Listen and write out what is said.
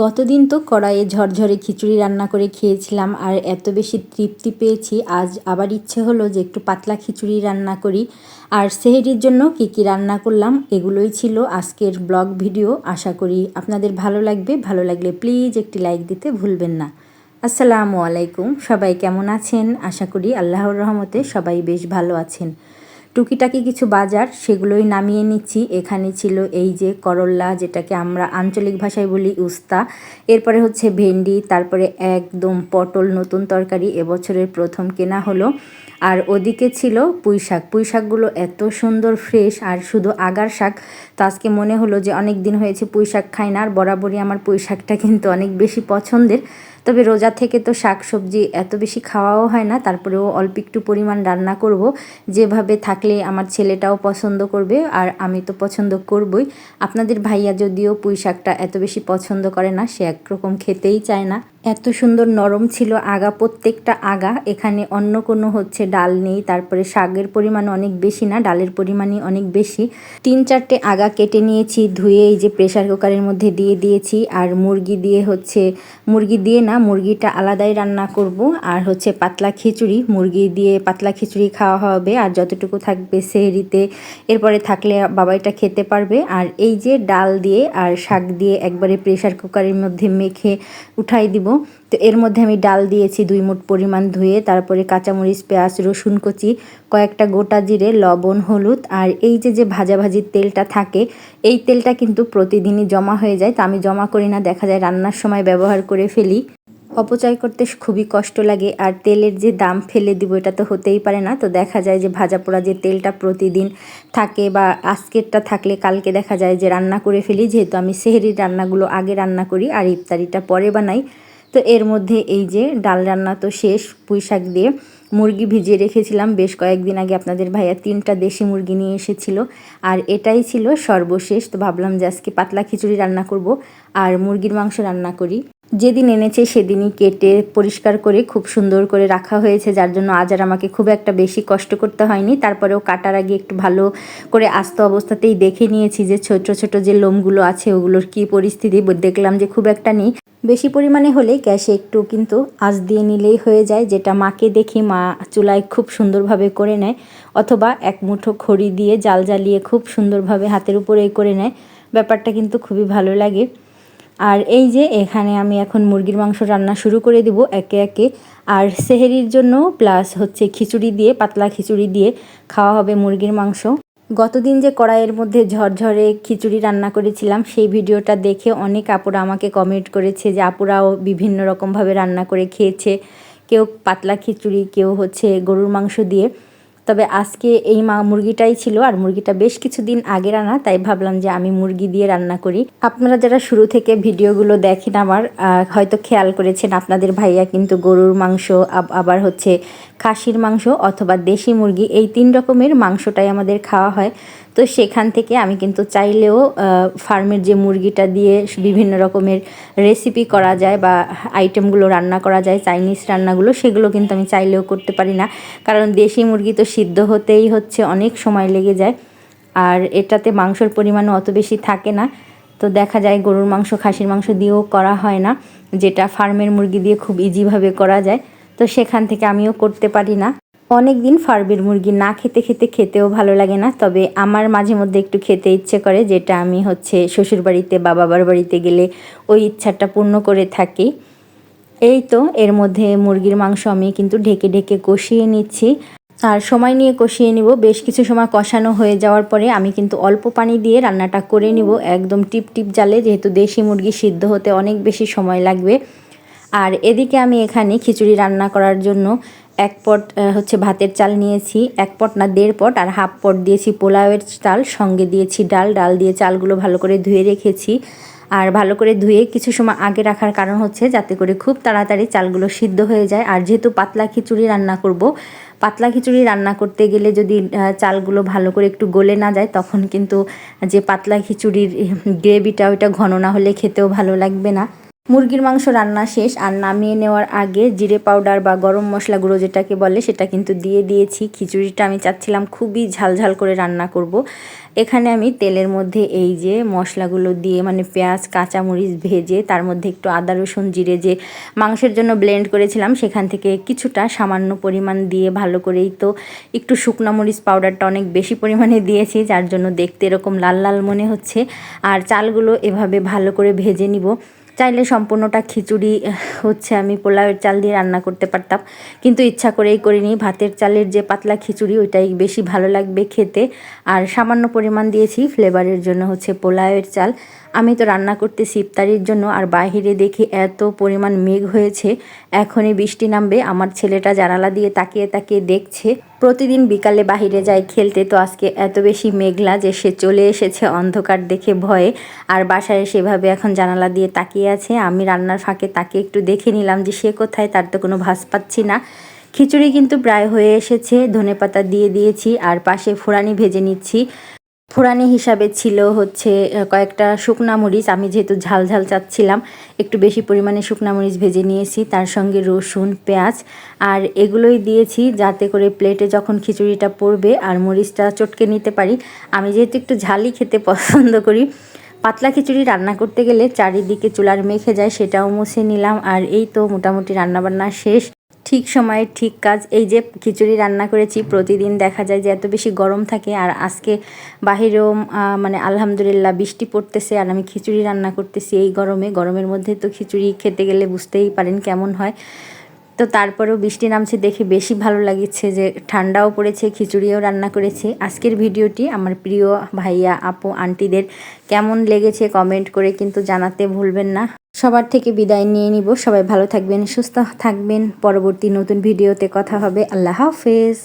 গতদিন তো কড়াইয়ে ঝরঝরে খিচুড়ি রান্না করে খেয়েছিলাম আর এত বেশি তৃপ্তি পেয়েছি, আজ আবার ইচ্ছে হলো যে একটু পাতলা খিচুড়ি রান্না করি। আর সেহেরির জন্য কি কি রান্না করলাম এগুলোই ছিল আজকের ব্লগ ভিডিও, আশা করি আপনাদের ভালো লাগবে। ভালো লাগলে প্লিজ একটি লাইক দিতে ভুলবেন না। আসসালামু আলাইকুম, সবাই কেমন আছেন? আশা করি আল্লাহর রহমতে সবাই বেশ ভালো আছেন। টুকিটাকি কিছু বাজার, সেগুলোই নামিয়ে নিচ্ছি। এখানে ছিল এই যে করল্লা, যেটাকে আমরা আঞ্চলিক ভাষায় বলি উস্তা। এরপরে হচ্ছে ভেন্ডি, তারপরে একদম পটল নতুন তরকারি, এবছরের প্রথম কেনা হলো। আর ওদিকে ছিল পুঁই শাক পুঁই শাকগুলো এত সুন্দর ফ্রেশ, আর শুধু আগার শাক। তো আজকে মনে হলো যে অনেক দিন হয়েছে পুঁই শাক খাই না, আর বরাবরই আমার পুঁই শাকটা কিন্তু অনেক বেশি পছন্দের। তবে রোজা থেকে তো শাক সবজি এত বেশি খাওয়াও হয় না, তারপরেও অল্প একটু পরিমাণ রান্না করব। যেভাবে থাকলে আমার ছেলেটাও পছন্দ করবে আর আমি তো পছন্দ করবই। আপনাদের ভাইয়া যদিও পুঁই শাকটা এত বেশি পছন্দ করে না, সে একরকম খেতেই চায় না। এত সুন্দর নরম ছিল আগা, প্রত্যেকটা আগা। এখানে অন্য কোনো হচ্ছে ডাল নেই, তারপরে শাকের পরিমাণ অনেক বেশি না, ডালের পরিমাণই অনেক বেশি। তিন চারটে আগা কেটে নিয়েছি, ধুয়ে এই যে প্রেশার কুকারের মধ্যে দিয়ে দিয়েছি, আর মুরগি দিয়ে হচ্ছে, মুরগি দিয়ে না মুরগিটা আলাদাই রান্না করব। আর হচ্ছে পাতলা খিচুড়ি, মুরগি দিয়ে পাতলা খিচুড়ি খাওয়া হবে। আর যতটুকু থাকবে সেহরিতে, এরপরে থাকলে বাবাইটা খেতে পারবে। আর এই যে ডাল দিয়ে আর শাক দিয়ে একবারে প্রেশার কুকারের মধ্যে মেখে উঠাই দিব। তো এর মধ্যে আমি ডাল দিয়েছি দুই মুঠ পরিমাণ ধুয়ে। তারপরে কাঁচামরিচ, পেঁয়াজ, রসুন কচি, কয়েকটা গোটা জিরে, লবণ, হলুদ। আর এই যে যে ভাজা ভাজির তেলটা থাকে, এই তেলটা কিন্তু প্রতিদিনই জমা হয়ে যায়। তা আমি জমা করি না, দেখা যায় রান্নার সময় ব্যবহার করে ফেলি। অপচয় করতে খুবই কষ্ট লাগে আর তেলের যে দাম ফেলে দিব, এটা তো হতেই পারে না। তো দেখা যায় যে ভাজা পোড়া যে তেলটা প্রতিদিন থাকে বা আজকেরটা থাকলে কালকে দেখা যায় যে রান্না করে ফেলি, যেহেতু আমি সেহেরির রান্নাগুলো আগে রান্না করি আর ইফতারিটা পরে বানাই। তো এর মধ্যে এই যে ডাল রান্না তো শেষ পুঁই শাক দিয়ে মুরগি ভিজিয়ে রেখেছিলাম। বেশ কয়েকদিন আগে আপনাদের ভাইয়া তিনটা দেশি মুরগি নিয়ে এসেছিল। আর এটাই ছিল সর্বশেষ। তো ভাবলাম যে আজকে পাতলা খিচুড়ি রান্না করব আর মুরগির মাংস রান্না করি। যেদিন এনেছে সেদিনই কেটে পরিষ্কার করে খুব সুন্দর করে রাখা হয়েছে, যার জন্য আজ আর আমাকে খুব একটা বেশি কষ্ট করতে হয়নি। তারপরেও কাটার আগে একটু ভালো করে আস্ত অবস্থাতেই দেখে নিয়েছি যে ছোট ছোট যে লোমগুলো আছে, ওগুলোর কি পরিস্থিতি। দেখলাম যে খুব একটা নেই। বেশি পরিমাণে হলে গ্যাসে একটু কিন্তু আঁচ দিয়ে নিলেই হয়ে যায়, যেটা মাকে দেখি মা চুলায় খুব সুন্দরভাবে করে নেয়, অথবা এক মুঠো খড়ি দিয়ে জাল জ্বালিয়ে খুব সুন্দরভাবে হাতের উপরে করে নেয়। ব্যাপারটা কিন্তু খুবই ভালো লাগে। আর এই যে এখানে আমি এখন মুরগির মাংস রান্না শুরু করে দিব একে একে। আর সেহেরির জন্য প্লাস হচ্ছে খিচুড়ি দিয়ে, পাতলা খিচুড়ি দিয়ে খাওয়া হবে মুরগির মাংস। গতদিন যে কড়াইয়ের মধ্যে ঝরঝরে খিচুড়ি রান্না করেছিলাম, সেই ভিডিওটা দেখে অনেক আপুরা আমাকে কমেন্ট করেছে যে আপুরাও বিভিন্ন রকমভাবে রান্না করে খেয়েছে। কেউ পাতলা খিচুড়ি, কেউ হচ্ছে গরুর মাংস দিয়ে। তবে আজকে এই মা মুরগিটাই ছিল আর মুরগিটা বেশ কিছুদিন আগে রান্না, তাই ভাবলাম যে আমি মুরগি দিয়ে রান্না করি। আপনারা যারা শুরু থেকে ভিডিওগুলো দেখেন আমার হয়তো খেয়াল করেছেন আপনাদের ভাইয়া কিন্তু গরুর মাংস আবার হচ্ছে খাসির মাংস অথবা দেশি মুরগি, এই তিন রকমের মাংসটাই আমাদের খাওয়া হয়। তো সেখান থেকে আমি কিন্তু চাইলেও ফার্মের যে মুরগিটা দিয়ে বিভিন্ন রকমের রেসিপি করা যায় বা আইটেমগুলো রান্না করা যায় চাইনিজ রান্নাগুলো, সেগুলো কিন্তু আমি চাইলেও করতে পারি না। কারণ দেশি মুরগি তো সিদ্ধ হতেই হচ্ছে, অনেক সময় লেগে যায়। আর এটাতে মাংসর পরিমাণও অত বেশি থাকে না। তো দেখা যায় গরুর মাংস, খাসির মাংস দিয়েও করা হয় না, যেটা ফার্মের মুরগি দিয়ে খুব ইজিভাবে করা যায়। তো সেখান থেকে আমিও করতে পারি না। অনেক দিন ফার্মের মুরগি না খেতে খেতে খেতেও ভালো লাগে না, তবে আমার মাঝে মধ্যে একটু খেতে ইচ্ছে করে, যেটা আমি হচ্ছে শ্বশুরবাড়িতে বা বাবার বাড়িতে গেলে ওই ইচ্ছাটা পূর্ণ করে থাকি। এই তো, এর মধ্যে মুরগির মাংস আমি কিন্তু ঢেকে ঢেকে কষিয়ে নিচ্ছি। আর সময় নিয়ে কষিয়ে নিব, বেশ কিছু সময় কষানো হয়ে যাওয়ার পরে আমি কিন্তু অল্প পানি দিয়ে রান্নাটা করে নিব, একদম টিপ টিপ জালে, যেহেতু দেশি মুরগি সিদ্ধ হতে অনেক বেশি সময় লাগবে। আর এদিকে আমি এখানে খিচুড়ি রান্না করার জন্য এক পট হচ্ছে ভাতের চাল নিয়েছি, এক পট না দেড় পট, আর হাফ পট দিয়েছি পোলাওয়ের চাল, সঙ্গে দিয়েছি ডাল ডাল দিয়ে চালগুলো ভালো করে ধুয়ে রেখেছি। আর ভালো করে ধুয়ে কিছু সময় আগে রাখার কারণ হচ্ছে যাতে করে খুব তাড়াতাড়ি চালগুলো সিদ্ধ হয়ে যায়। আর যেহেতু পাতলা খিচুড়ি রান্না করব, পাতলা খিচুড়ি রান্না করতে গেলে যদি চালগুলো ভালো করে একটু গলে না যায়, তখন কিন্তু যে পাতলা খিচুড়ির গ্রেভিটা ওইটা ঘন না হলে খেতেও ভালো লাগবে না। মুরগির মাংস রান্না শেষ আর নামিয়ে নেওয়ার আগে জিরে পাউডার বা গরম মশলা গুঁড়ো যেটাকে বলে, সেটা কিন্তু দিয়ে দিয়েছি। খিচুড়িটা আমি চাচ্ছিলাম খুবই ঝালঝাল করে রান্না করব। এখানে আমি তেলের মধ্যে এই যে মশলাগুলো দিয়ে মানে পেঁয়াজ, কাঁচামরিচ ভেজে, তার মধ্যে একটু আদা, রসুন, জিরে যে মাংসের জন্য ব্লেন্ড করেছিলাম, সেখান থেকে কিছুটা সামান্য পরিমাণ দিয়ে ভালো করেই তো একটু শুকনো মরিচ পাউডারটা অনেক বেশি পরিমাণে দিয়েছি, যার জন্য দেখতে এরকম লাল লাল মনে হচ্ছে। আর চালগুলো এভাবে ভালো করে ভেজে নিব। চাইলে সম্পূর্ণটা খিচুড়ি হচ্ছে আমি পোলাওয়ের চাল দিয়ে রান্না করতে পারতাম। কিন্তু ইচ্ছা করেই করিনি। ভাতের চালের যে পাতলা খিচুড়ি, ওইটাই বেশি ভালো লাগবে খেতে। আর সামান্য পরিমাণ দিয়েছি ফ্লেভারের জন্য হচ্ছে পোলাওয়ের চাল। আমি তো রান্না করতেছি ইফতারির জন্য, আর বাহিরে দেখি এত পরিমাণ মেঘ হয়েছে। এখনই বৃষ্টি নামবে। আমার ছেলেটা জানালা দিয়ে তাকিয়ে তাকিয়ে দেখছে। প্রতিদিন বিকালে বাহিরে যায় খেলতে, তো আজকে এত বেশি মেঘলা যে সে চলে এসেছে অন্ধকার দেখে ভয়ে। আর বাসায় সেভাবে এখন জানালা দিয়ে তাকিয়ে আছে। আমি রান্নার ফাঁকে তাকে একটু দেখে নিলাম যে সে কোথায়, তার তো কোনো ভাস পাচ্ছি না। খিচুড়ি কিন্তু প্রায় হয়ে এসেছে। ধনে পাতা দিয়ে দিয়েছি, আর পাশে ফোড়ানি ভেজে নিচ্ছি। ফোড়ানি হিসাবে ছিল হচ্ছে কয়েকটা শুকনা মরিচ। আমি যেহেতু ঝাল ঝাল চাচ্ছিলাম, একটু বেশি পরিমাণে শুকনা মরিচ ভেজে নিয়েছি, তার সঙ্গে রসুন, পেঁয়াজ। আর এগুলোই দিয়েছি যাতে করে প্লেটে যখন খিচুড়িটা পড়বে আর মরিচটা চটকে নিতে পারি, আমি যেহেতু একটু ঝালই খেতে পছন্দ করি, পাতলা খিচুড়ি রান্না করতে গেলে চারিদিকে চুলার মেখে যায়, সেটাও মুছে নিলাম। আর এই তো মোটামুটি রান্নাবান্না শেষ। ঠিক সময়ে ঠিক কাজ, এই যে খিচুড়ি রান্না করেছি, প্রতিদিন দেখা যায় যে এত বেশি গরম থাকে আর আজকে বাহিরেও মানে আলহামদুলিল্লাহ বৃষ্টি পড়তেছে আর আমি খিচুড়ি রান্না করতেছি এই গরমে। গরমের মধ্যে তো খিচুড়ি খেতে গেলে বুঝতেই পারেন কেমন হয়। তো তারপরেও বৃষ্টি নামছে দেখে বেশি ভালো লাগছে যে ঠান্ডাও পড়েছে, খিচুড়িও রান্না করেছে। আজকের ভিডিওটি আমার প্রিয় ভাইয়া, আপু, আন্টিদের কেমন লেগেছে কমেন্ট করে কিন্তু জানাতে ভুলবেন না। সবার থেকে বিদায় নিয়ে নিব। সবাই ভালো থাকবেন, সুস্থ থাকবেন। পরবর্তী নতুন ভিডিওতে কথা হবে। আল্লাহ হাফেজ।